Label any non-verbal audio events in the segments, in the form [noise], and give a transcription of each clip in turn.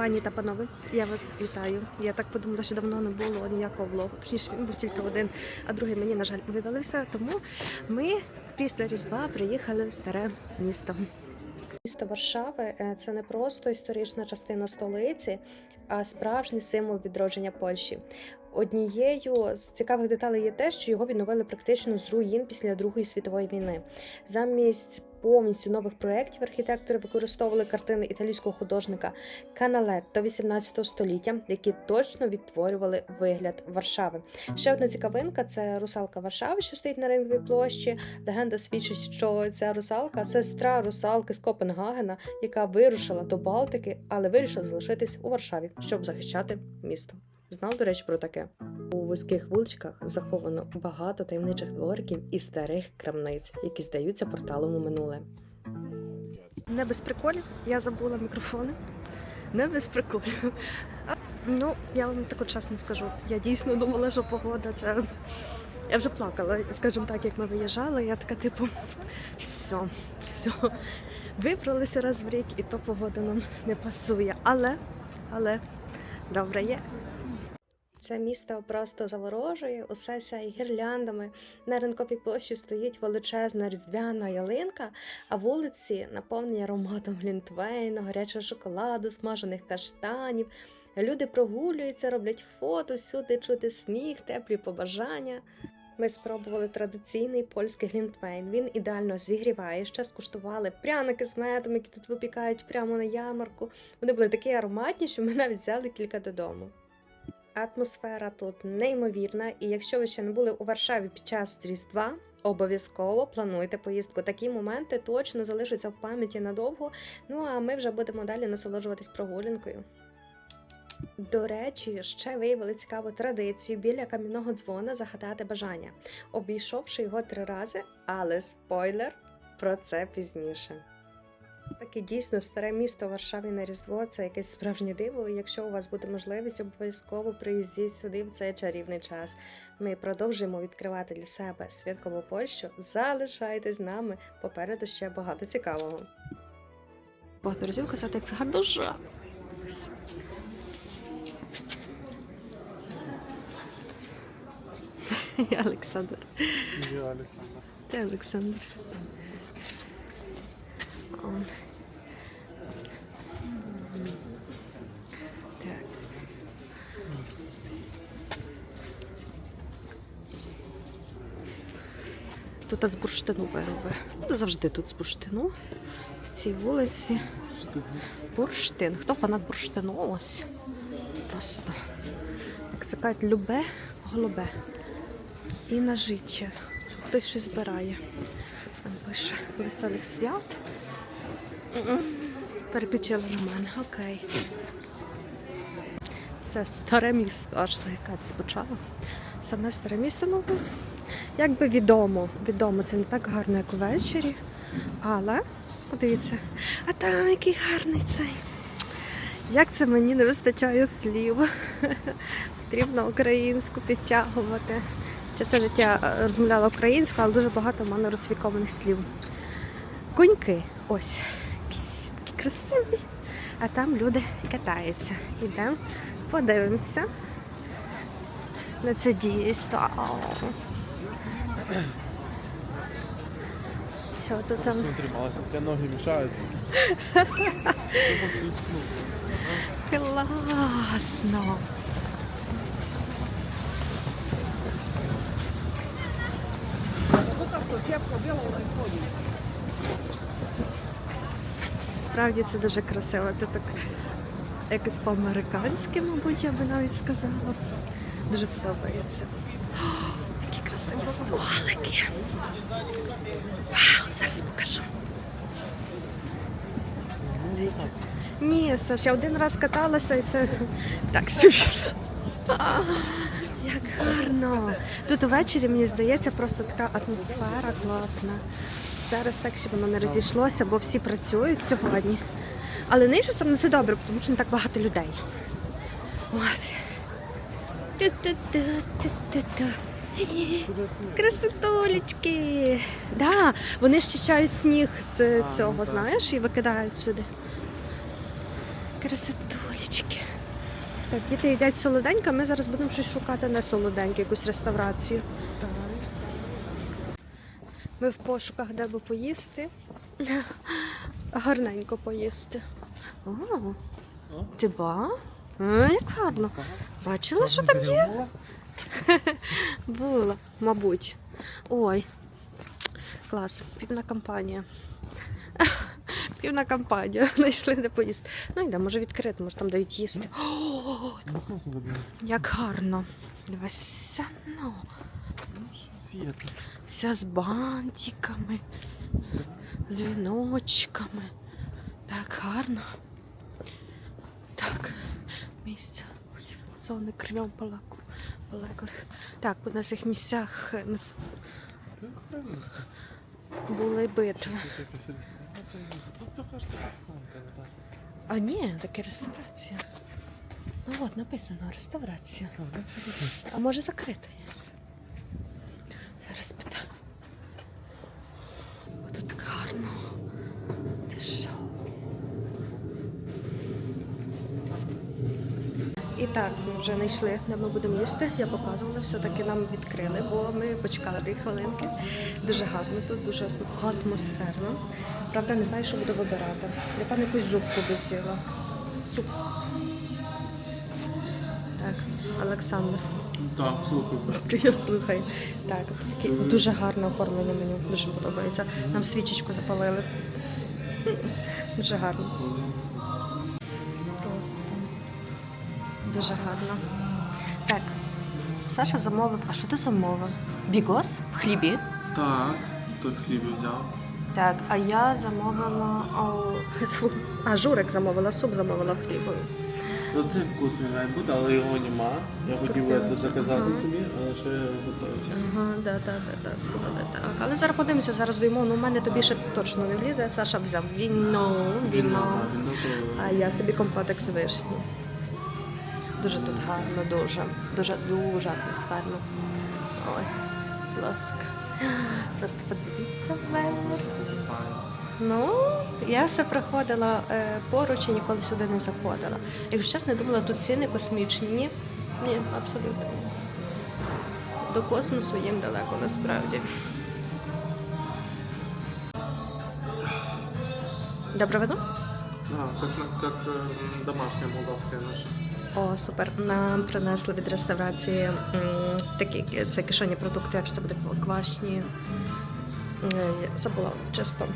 Пані та панове, я вас вітаю. Я так подумала, що давно не було ніякого влогу. Точніше, він був тільки один, а другий мені, на жаль, видалився. Тому ми після Різдва приїхали в старе місто. Місто Варшави е, це не просто історична частина столиці, а справжній символ відродження Польщі. Однією з цікавих деталей є те, що його відновили практично з руїн після Другої світової війни. Замість повністю нових проєктів архітектори використовували картини італійського художника Каналетто 18 століття, які точно відтворювали вигляд Варшави. Ще одна цікавинка це русалка Варшави, що стоїть на ринковій площі. Легенда свідчить, що ця русалка сестра русалки з Копенгагена, яка вирушила до Балтики, але вирішила залишитись у Варшаві, щоб захищати місто. Знав, до речі, про таке. У вузьких вуличках заховано багато таємничих двориків і старих крамниць, які здаються порталом у минуле. Не без приколів, я забула мікрофони. Не без приколів. Ну, я вам таку чесно скажу. Я дійсно думала, що погода це. Я вже плакала, скажімо так, як ми виїжджали. Я така, типу, все, все. Вибралися раз в рік, і то погода нам не пасує. Але, але добре є. Це місто просто заворожує, усе сяє гірляндами. На ринковій площі стоїть величезна різдвяна ялинка, а вулиці наповнені ароматом глінтвейну, гарячого шоколаду, смажених каштанів. Люди прогулюються, роблять фото, всюди чути сміх, теплі побажання. Ми спробували традиційний польський глінтвейн. Він ідеально зігріває. Ще скуштували пряники з медом, які тут випікають прямо на ярмарку. Вони були такі ароматні, що ми навіть взяли кілька додому. Атмосфера тут неймовірна, і якщо ви ще не були у Варшаві під час Різдва, обов'язково плануйте поїздку. Такі моменти точно залишаться в пам'яті надовго. Ну а ми вже будемо далі насолоджуватись прогулянкою. До речі, ще виявили цікаву традицію біля кам'яного дзвона загадати бажання, обійшовши його три рази, але спойлер про це пізніше. Таке дійсно старе місто Варшаві на Різдво це якесь справжнє диво. І якщо у вас буде можливість, обов'язково приїздіть сюди в цей чарівний час. Ми продовжуємо відкривати для себе святкову Польщу. Залишайтесь з нами. Попереду ще багато цікавого. Багато разів казати, як це гарно. Я Олександр. Я Александр. Ти Олександр. Он. Так. Тут з бурштину вироби. Ну, Завжди тут з бурштину. В цій вулиці. Бурштин. Хто фанат бурштину? Ось. Просто. Як це кажуть, любе, голубе. І на життя. Хтось щось збирає. Там пише веселих свят. М-м. На мене. Окей. Це старе місто, аж заїкатись почало. Саме старе місто, ну якби відомо. Відомо, це не так гарно, як увечері. Але, подивіться, а там який гарний цей. Як це мені не вистачає слів. [laughs] Потрібно українську підтягувати. Я все життя е, розмовляла українською, але дуже багато в мене розфікованих слів. Коньки, ось, красиві. А там люди катаються. Ідемо, подивимося на це дійство. Що тут там? Смотри, малыш, у тебя ноги мешают. Класно! Справді це дуже красиво. Це так якось по-американськи, мабуть, я би навіть сказала. Дуже подобається. О, Такі красиві столики. Вау, зараз покажу. Дивіться. Ні, Саш, я один раз каталася і це так собі. Як гарно. Тут увечері, мені здається, просто така атмосфера класна. Зараз так, щоб воно не розійшлося, бо всі працюють сьогодні. Але на іншу сторону це добре, тому що не так багато людей. От. Ту-ту-ту-ту-ту-ту. Красотулечки. Да, вони щищають сніг з цього, знаєш, і викидають сюди. Красотулечки. Так, діти їдять солоденьке, ми зараз будемо щось шукати не солоденьке, якусь реставрацію. Ми в пошуках, де би поїсти. [laughs] Гарненько поїсти. О, О. ти ба? Як гарно. Бачила, що там є? Була, [laughs] мабуть. Ой. Клас, півна кампанія. [laughs] Півна кампанія. Знайшли де поїсти. Ну йде, може відкрити, може там дають їсти. О, [gasps] Ну тобі. як гарно. Дивися, ну. Світ. Вся з бантиками, з віночками. Так гарно. Так, місця. Зони крильом. Полекли. Так, цих місцях е, на Так, правильно. були битви. А ні, таке реставрація. Ну от написано реставрація. А може закрита є? Зараз питаю. О, тут гарно. Ти що? І так, ми вже знайшли, де ми будемо їсти. Я показувала, все-таки нам відкрили, бо ми почекали дві хвилинки. Дуже гарно тут, дуже атмосферно. Правда, не знаю, що буду вибирати. Я певно якусь зубку би з'їла. Суп. Так, Олександр. Так, слухай. Ти я слухай. Так, такі дуже гарне оформлення меню, дуже подобається. Нам свічечку запалили. Дуже гарно. Просто дуже гарно. Так, Саша замовив. А що ти замовив? Бігос в хлібі. Так, той хліб взяв. Так, а я замовила. О, [laughs] а журик замовила, суп замовила в хлібу. Ну це вкусний має бути, але його нема. Я хотів Тобто, це заказати ага. собі, але ще готуюся. Ага, да, да, да, да, сказали так. Але зараз подивимося, зараз доїмо. Ну, у мене тобі ще точно не влізе. Саша взяв віно, віно. а, віно то... А я собі компотик з вишні. Дуже тут гарно, дуже, дуже, дуже атмосферно. Ось, будь ласка. Просто подивіться вверх. Дуже файно. Ну, я все проходила е, поруч і ніколи сюди не заходила. Якщо чесно, думала, тут ціни космічні. Ні, ні, абсолютно. До космосу їм далеко насправді. Добре видно? А, как, как э, м, домашняя наша. О, супер. Нам принесли від реставрації м, такі це кишені продукти, якщо це буде квашні. Е, Забула чисто.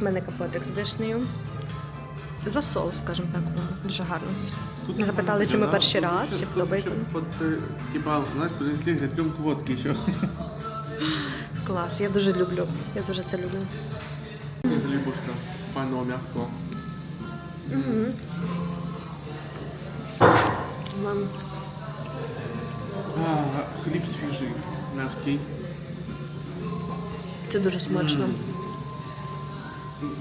У мене капотик з вишнею. Засол, скажімо так, ну, дуже гарно. Тут Ми запитали, чи ми перший тут раз, ще- чи подобається. ще Под, э, типа, знаешь, принесли рюмку водки еще. Клас, я дуже люблю. Я дуже це люблю. Хлебушка, файного мягкого. Угу. Мам, А, хліб свіжий, мягкий. це дуже смачно.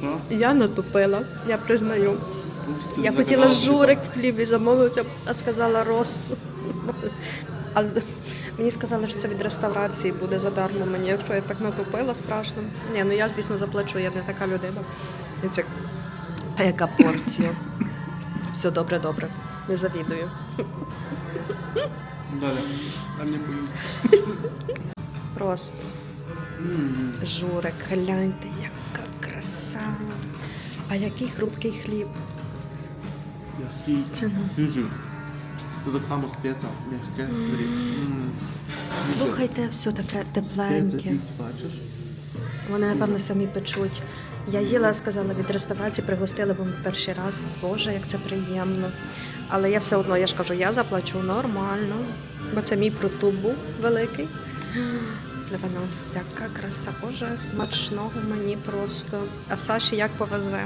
Ну. Я натупила, я признаю. Я хотіла журик в хлібі замовити, а сказала росу. Мені сказали, що це від реставрації буде задармо мені. Якщо я так натупила, страшно. Ні, ну я, звісно, заплачу, я не така людина. Це... А яка порція? Все добре, добре. Не завідую. Далі. Дай мені поїсти. Просто журик, гляньте, яка краса. А який хрупкий хліб. Тут так само спеція, мягке, смотри. М. Слухайте, все таке тепленьке. Вони, напевно, самі печуть. Я їла, сказала, від реставрації пригостили, бо ми перший раз. Боже, як це приємно. Але я все одно, я ж кажу, я заплачу нормально, бо це мій протуб був великий. Напевно, така краса, Боже, смачного мені просто. А Саші як повезе?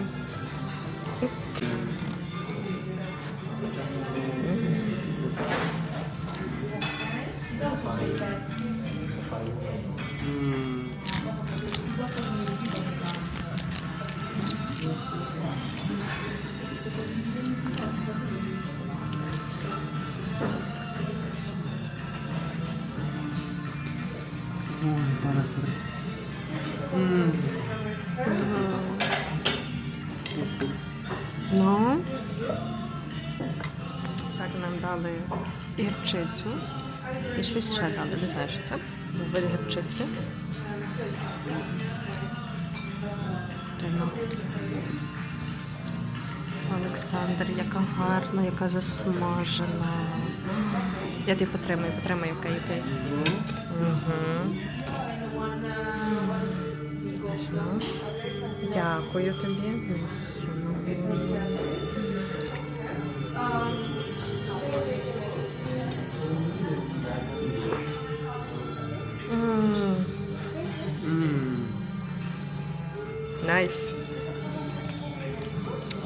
Нам дали гірчицю і щось ще дали. Не знаю, що це. Вид гірчиці. Олександр, яка гарна, яка засмажена. Я тебе потримаю, потримаю, окей. Угу. Дякую тобі. Найс.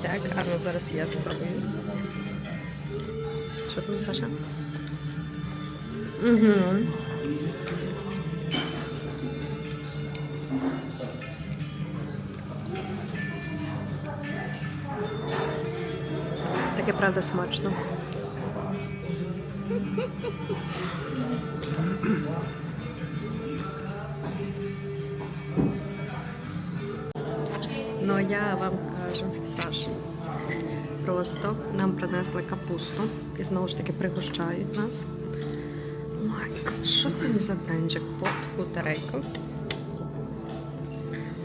Так, а ну зараз я спробую. Що там, Саша? Угу. Таке правда смачно. Я вам кажу, Саша. Просто нам принесли капусту і знову ж таки пригощають нас. Що це за денчик? Поп, лотерейка.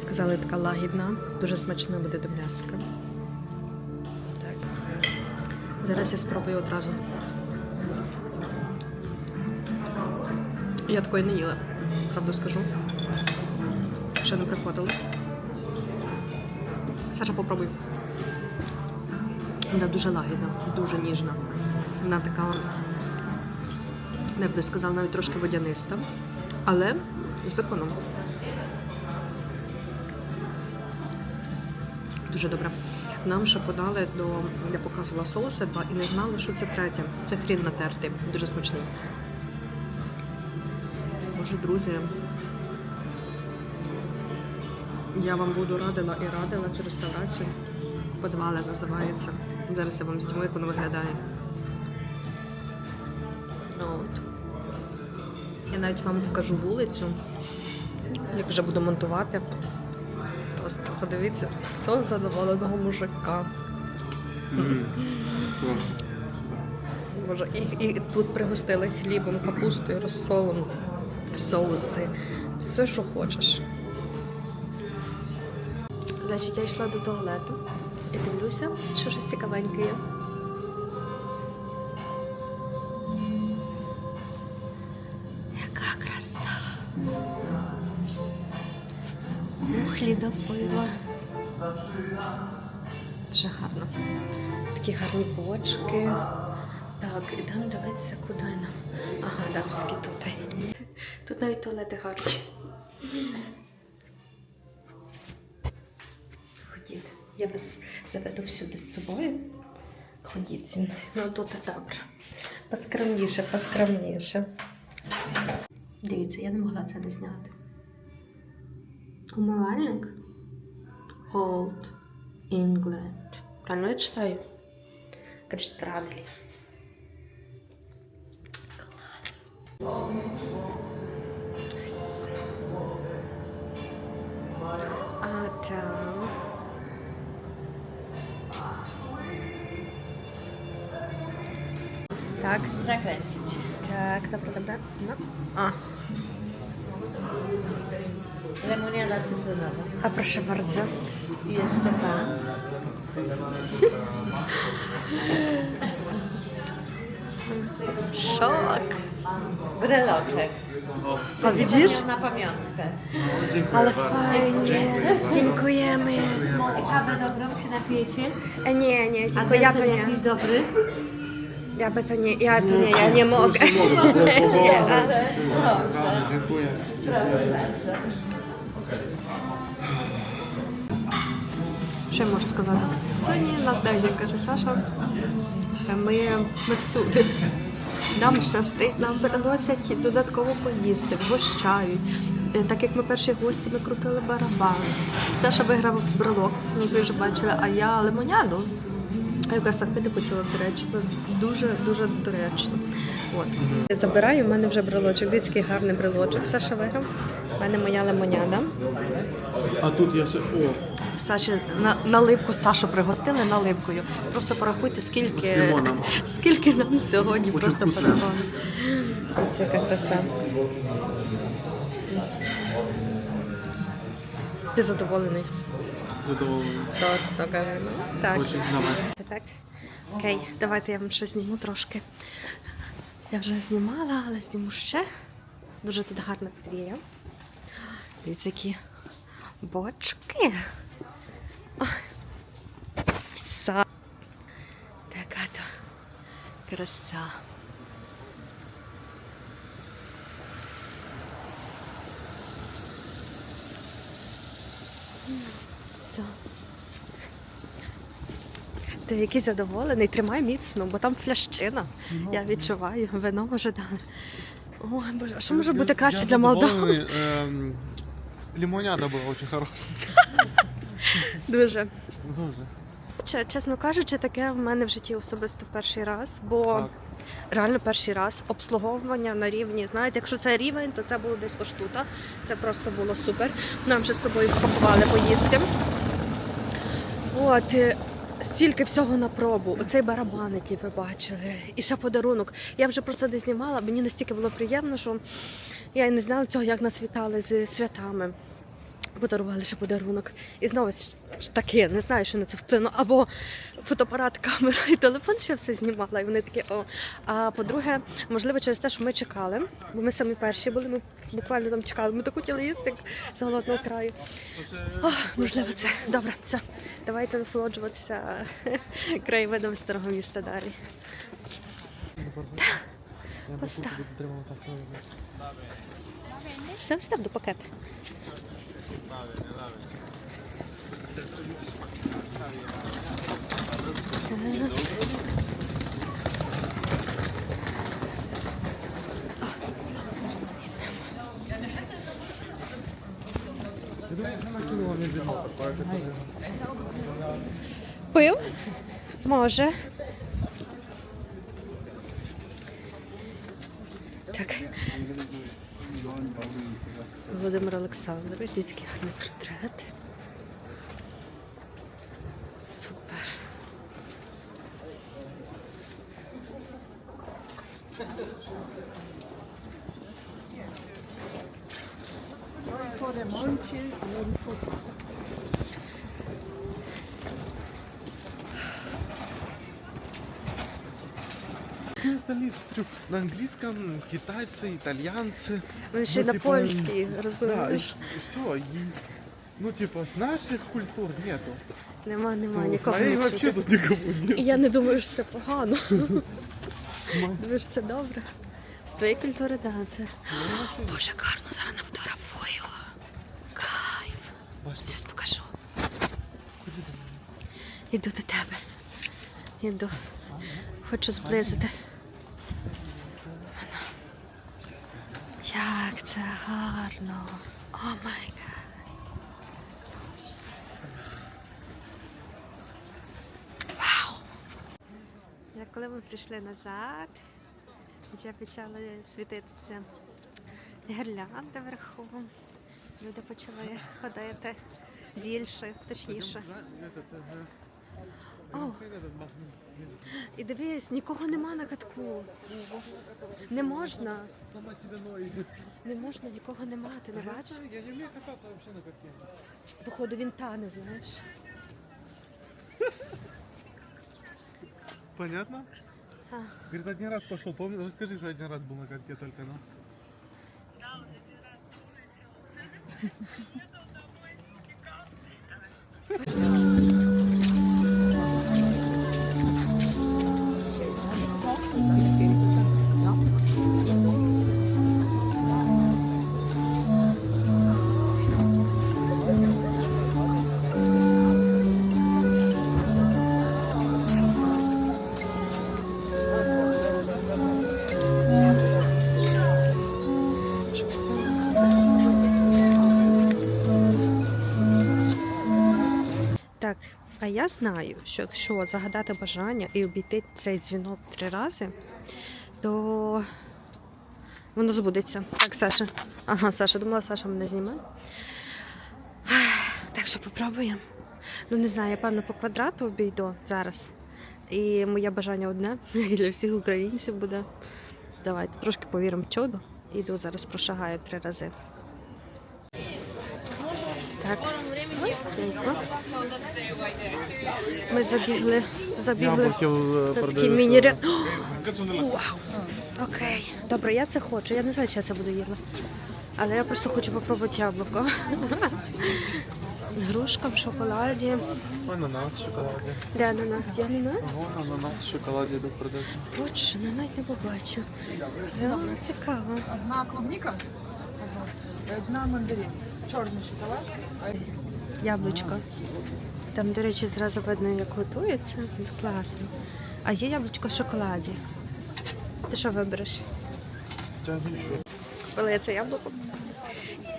Сказали, така лагідна, дуже смачна буде до м'яска. Так. Зараз я спробую одразу. Я такої не їла, правду скажу. Ще не приходилось. Саша, попробуй. Вона дуже лагідна, дуже ніжна. Вона така, не б сказала, навіть трошки водяниста, але з беконом. Дуже добре. Нам ще подали до. Я показувала соуси два і не знали, що це третє. Це хрін натертий, дуже смачний. Може, друзі, я вам буду радила і радила цю реставрацію. Подвали називається. Зараз я вам зніму, як воно виглядає. От. Я навіть вам покажу вулицю, як вже буду монтувати. Просто подивіться цього задоволеного мужика. Боже, і, і тут пригостили хлібом, капустою, розсолом, соуси, все, що хочеш. Значить, я йшла до туалету і дивлюся, що щось цікавеньке є. Яка краса. Мухлі до пива. Дуже гарно. Такі гарні бочки. Так, ідемо дивитися, куди нам. Ага, дамські тут. Тут навіть туалети гарні. Я вас заведу всюди з собою. Ходіть зі мною. Ну тут добре. Поскромніше, поскромніше. Дивіться, я не могла це не зняти. Умивальник Old England. Правильно я читаю? Правильно. Клас. А там. Tak, Zakręcić. tak, dobra, dobra. No. A, Lemoniada cytrynowa. a proszę bardzo. I jeszcze pan. Szok. Breloczek. O, A widzisz? Na pamiątkę. dziękuję Ale bardzo. fajnie. Dziękujemy. Kawę dobrą się napijecie? E, Nie, nie, A dziękuję. Ja to nie. jakiś dobry? Ja by to nie, ja to nie, ja nie mogę. Nie, [laughs] ale- Dziękuję. Що я можу сказати? Сьогодні наш день, як каже Саша. Ми, ми всюди. Нам щастить, нам приносять додатково поїсти, вгощають. Е, Так як ми перші гості, ми крутили барабан. Саша виграв брелок, як ви вже бачили, а я лимоняду. А Якраз так пити хотіла, до речі, це дуже дуже доречно. От. Забираю, в мене вже брелочок, дивіться, який гарний брелочок. Саша виграв. У мене моя лимоняда. A тут я ще. О, Саші на наливку Сашу пригостили наливкою. Просто порахуйте, скільки, [laughs] скільки нам сьогодні Очень просто вкусно. Це яка краса. Ти задоволений? Задоволений. Просто. Ну, так. Очень давай. Так. Окей, давайте я вам ще зніму трошки. Я вже знімала, але зніму ще. Дуже тут гарна подвір'я. Дивіться, які бочки. Са. Така то краса. Все. Ти який задоволений, тримай міцно, бо там флящина. Я відчуваю, вино може дати. Ой, боже, що може бути краще для Молдови? Эм, [laughs] лимоняда была очень хорошая. [laughs] Дуже. Дуже. Чесно кажучи, таке в мене в житті особисто в перший раз, бо Так. реально перший раз обслуговування на рівні. Знаєте, якщо це рівень, то це було десь коштута. Це просто було супер. Нам вже з собою спакували поїсти. От. Стільки всього на пробу, оцей барабан, який ви бачили, і ще подарунок. Я вже просто не знімала, мені настільки було приємно, що я і не знала цього, як нас вітали з святами. Подарували ще подарунок. І знову ж таки, не знаю, що на це вплинуло. Або фотоапарат, камера і телефон ще все знімала. І вони такі, о. А по-друге, можливо, через те, що ми чекали, бо ми самі перші були, ми буквально там чекали. Ми так хотіли їсти як з голодного краю. О, можливо, це добре. Все, давайте насолоджуватися краєвидом старого міста. Постав. Став, став до пакета. Пив? Може. Так. Володимир Олександрович, дітський гарний портрет. Все остальные смотрю на английском, китайцы, итальянцы. Вони ще й Ну, на типа, польський, Да, и розумієш? все. ну, типа, с наших культур нету. Нема, нема, Ну, с нікого моей не вообще чути. тут никого нет. І я не думаю, що це погано. [laughs] С моей- Думаєш, це добре. З твоєї культури, так, це. Боже, гарно зараз нафотографую. Кайф. Зараз покажу. Іду до тебе. Іду. Хочу зблизити. Це гарно. О май гад. Вау! Як коли ми прийшли назад, вже почали світитися гірлянди вверху. Люди почали ходити більше, точніше. Этот, ага. О, Этот магнит. і дивись, нікого нема на катку. Не можна, Сама себя ноет. не можна, нікого нема, ти не бачиш? Я не умею кататься вообще на катке. Походу він тане, знаєш. Понятно? А. Говорит, один раз пошел, помню, расскажи, что один раз был на катке только, ну. Так, я знаю, що якщо загадати бажання і обійти цей дзвінок три рази, то воно збудеться. Так, Саша. Ага, Саша, думала, Саша мене зніме. Так що попробуємо. Ну не знаю, я певно по квадрату обійду зараз. І моє бажання одне, як [laughs] для всіх українців буде. Давайте трошки повіримо в чудо. Іду зараз прошагаю три рази. Так. Дякую. Ми забігли, забігли на такий міні Вау! Окей. Добре, я це хочу. Я не знаю, чи я це буду їла. Але я просто хочу попробувати яблуко. [laughs] Грушка в шоколаді. Ананас в шоколаді. Де ананас? Я ананас? Ого, ананас в шоколаді де продається. Точно, навіть не побачу. Да, цікаво. Одна клубника, одна мандарин. Чорний шоколад. Яблучко. Там, до речі, зразу видно, як готується. Класно. А є яблучко в шоколаді. Ти що вибереш? Купила я це яблуко.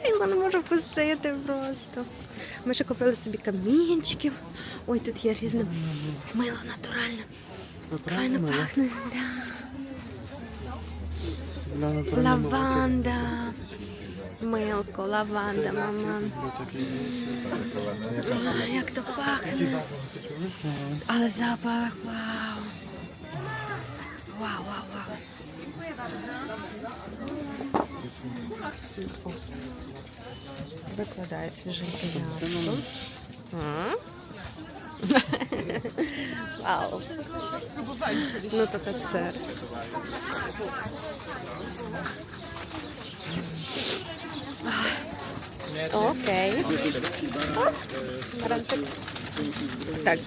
Я його не можу вкусити просто. Ми ще купили собі камінчиків. Ой, тут є різне мило натуральне. Файно пахне. Да. Лаванда. Милко, лаванда, мама. Ой, Як то пахне. Але запах, вау. Вау, вау, вау. Викладають свіженьке м'ясо. Вау. Ну таке сир. Окей. Так,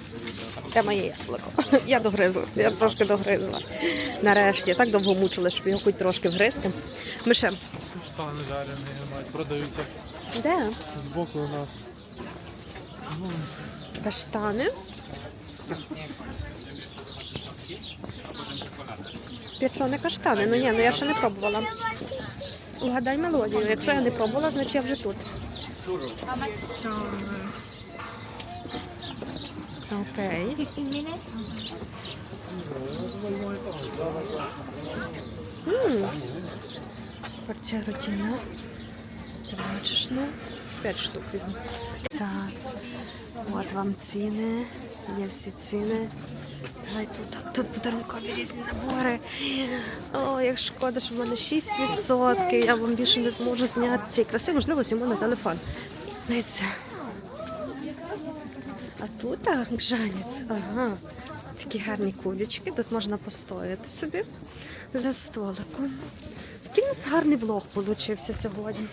це моє яблуко. Я догризла, я трошки догризла. Нарешті, я так довго мучила, щоб його хоч трошки вгризти. Ми ще. Штани жарені мають, продаються. Де? Збоку у нас. Каштани. Печені каштани. Ну ні, ну я ще не пробувала. Угадай мелодію. Якщо я не пробувала, значить я вже тут. Окей. М. Порція рутіна. Ти бачиш, ну? П'ять штук візьму. Так. От вам ціни. Є всі ціни. Ай, тут, тут подарункові різні набори. О, як шкода, що в мене 6%. Я вам більше не зможу зняти цієї краси, можливо, зніму на телефон. Дивіться. А тут а, гжанець. Ага. Такі гарні кулечки. Тут можна постояти собі за столиком. Такий у нас гарний влог получився сьогодні.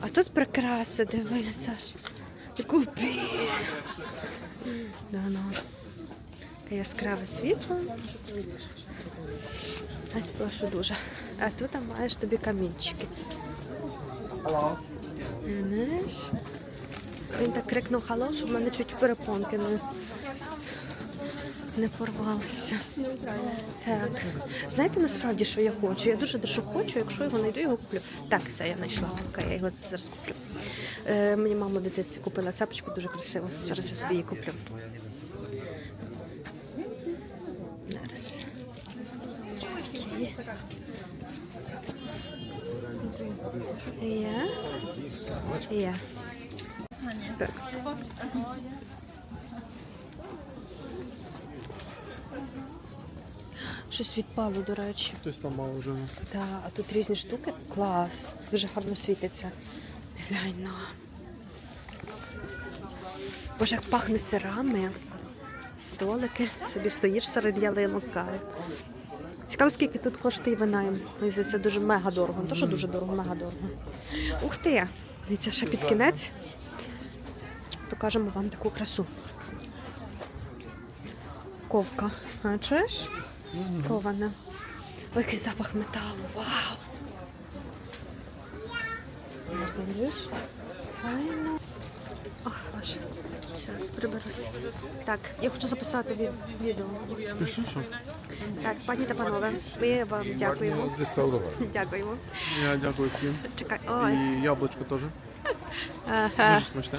А тут прикраси, дивися. Купі. Да, ну. Яскраве світло. Ось прошу дуже. А тут там маєш тобі камінчики. Він так крикнув хало, що в мене чуть перепонки не, не порвалися. Так. Знаєте насправді, що я хочу? Я дуже дуже хочу, якщо його знайду, його куплю. Так, все, я знайшла. Окей, я його зараз куплю. Е, мені мама в дитинстві купила цепочку дуже красиву. Зараз я собі її куплю. Зараз. Є. Є. Так. Щось відпало, до речі. Хтось там вже. Так, а тут різні штуки. Клас. Дуже гарно світиться. Глянь на. Боже, як пахне сирами. Столики. Собі стоїш серед ялинок. Цікаво, скільки тут коштує вина. Мені Це дуже мега дорого. Не то, що дуже дорого, мега дорого. Ух ти! Дивіться, ще під кінець. Покажемо вам таку красу. Ковка. Чуєш? Кована. Ой, який запах металу. Вау! Бачиш? Файно. Ох, боже. Зараз приберусь. Так, я хочу записати ві- відео. Так, пані та панове, ми вам дякуємо. [laughs] Дякуємо. Я дякую всім. Чекай. Ой. І яблучко теж. Дуже смачне.